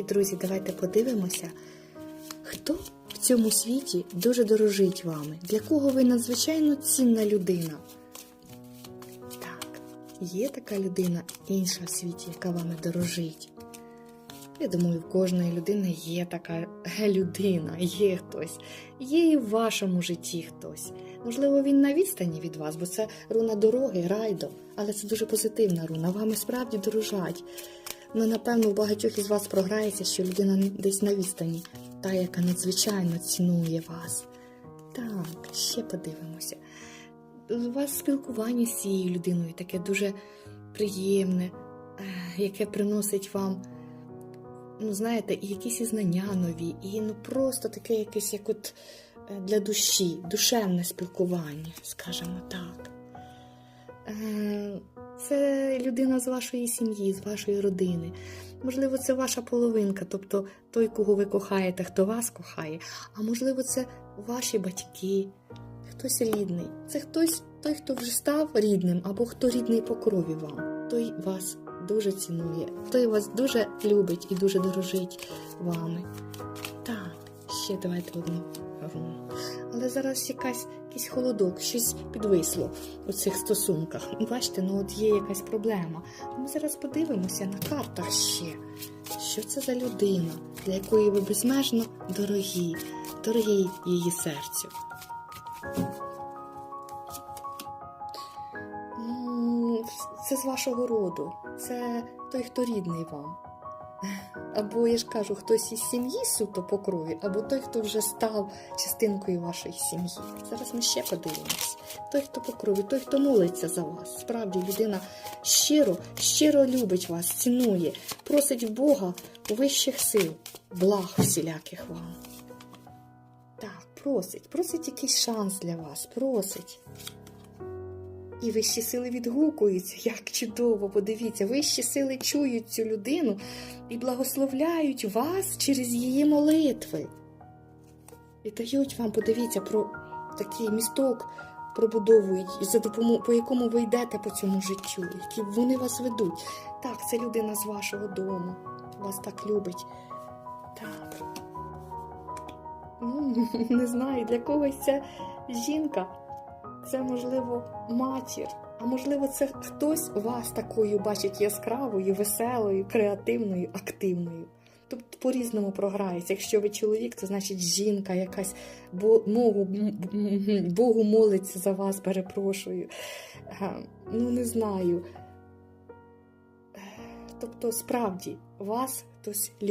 Дорогі друзі, давайте подивимося, хто в цьому світі дуже дорожить вами, для кого ви надзвичайно цінна людина. Так, є така людина інша в світі, яка вами дорожить. Я думаю, в кожної людини є така людина, є хтось, є і в вашому житті хтось. Можливо, він на відстані від вас, бо це руна дороги, райдо, але це дуже позитивна руна. Вами справді дорожать. Ну, напевно, у багатьох із вас програється, що людина десь на відстані, та, яка надзвичайно цінує вас. Так, ще подивимося. У вас спілкування з цією людиною таке дуже приємне, е, яке приносить вам, ну, знаєте, і якісь і знання нові, і ну просто таке якесь, як от е, для душі, душевне спілкування, скажімо так. Це людина з вашої сім'ї, з вашої родини. Можливо, це ваша половинка, тобто той, кого ви кохаєте, хто вас кохає. А можливо, це ваші батьки, хтось рідний. Це хтось, той, хто вже став рідним, або хто рідний по крові вам. Той вас дуже цінує, той вас дуже любить і дуже дорожить вами. Ще давайте одну руну. Але зараз якась, якийсь холодок, щось підвисло у цих стосунках. Бачите, ну от є якась проблема. Ми зараз подивимося на картах ще, що це за людина, для якої ви безмежно дорогі, дорогі її серцю. Ну, Це з вашого роду, це той, хто рідний вам. Або я ж кажу, хтось із сім'ї суто по крові, або той, хто вже став частинкою вашої сім'ї. Зараз ми ще подивимось. Той, хто по крові, той, хто молиться за вас. Справді людина щиро, щиро любить вас, цінує, просить Бога вищих сил, благ всіляких вам. Так, просить, просить якийсь шанс для вас, просить. І вищі сили відгукуються, як чудово, подивіться, вищі сили чують цю людину і благословляють вас через її молитви. І дають вам, подивіться, про такий місток пробудовують, за допомогою, по якому ви йдете по цьому життю, які вони вас ведуть. Так, це людина з вашого дому, вас так любить. Так. Ну, не знаю, для когось це жінка це, можливо, матір, а можливо, це хтось вас такою бачить яскравою, веселою, креативною, активною. Тобто по-різному програється. Якщо ви чоловік, то значить жінка якась бо, Богу, Богу молиться за вас, перепрошую. Ну, не знаю. Тобто, справді, вас хтось любить.